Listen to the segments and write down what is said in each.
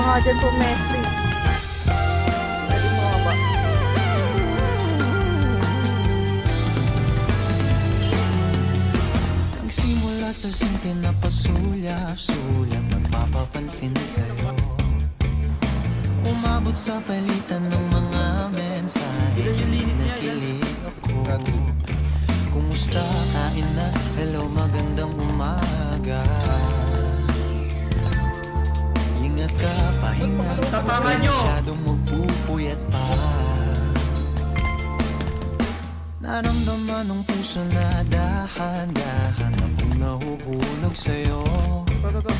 ka nga dyan pumestri. Pwede mo nga ba? Nagsimula sa simple na pasulyap-sulyap Nagpapapansin sa'yo Umabot sa palitan ng mga mensahe Nakilig ako Kumusta? Kain na? Hello, magandang umaga Tapangan nyo! masyadong magpupuyat pa. Naramdaman ng puso na dahan-dahan Akong nahuhulog sa'yo. Sa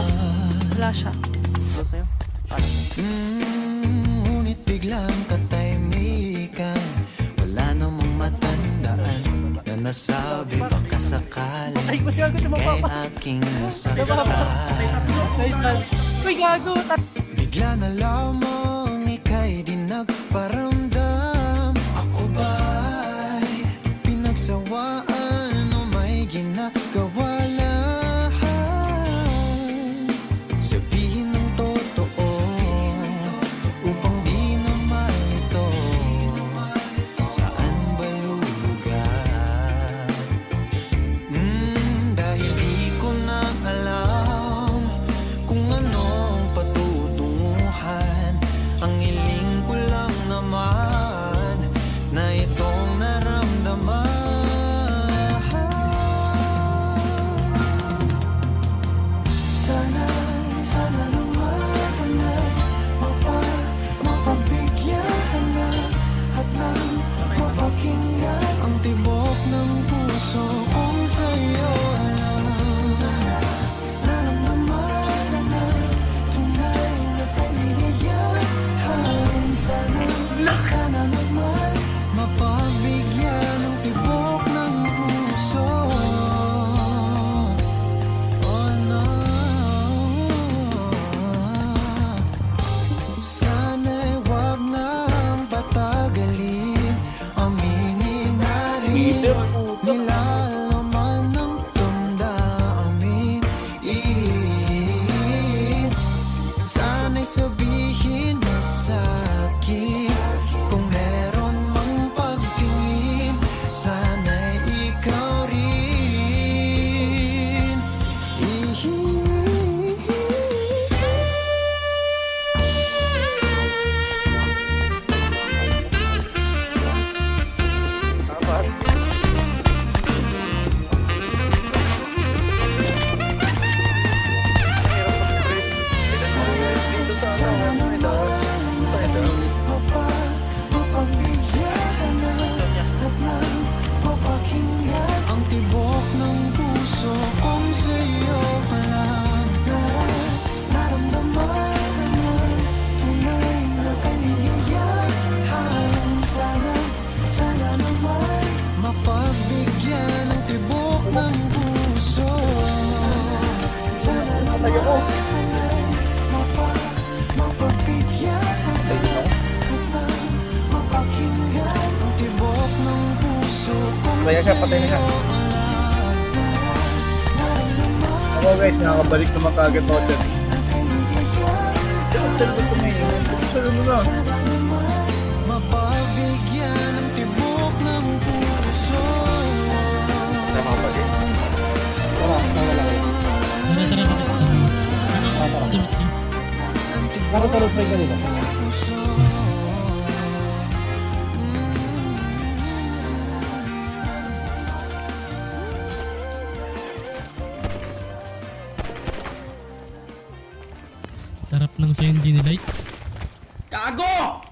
Dong? Wala siya. Ito sa'yo. Mm, ngunit biglang katahimikan Wala namang matandaan Na nasabi baka sakali Kay aking nasaktan. Uy, gago. Bigla na lamang ika'y di nagparamdam Ako ba'y pinagsawaan o may ginagawa na rin Nilalaman ng damdamin Sana'y sabihin mo sa'kin kong Kaya siya, patay na siya. Ako guys, nakakabalik naman kagad ako dyan. Saan ba tumingin? Saan mo na? Mapagbigyan ng tibok ng puso Nakakabalik. Nakatulog sa kanila. Sarap ng sensi ni Lights. Gago!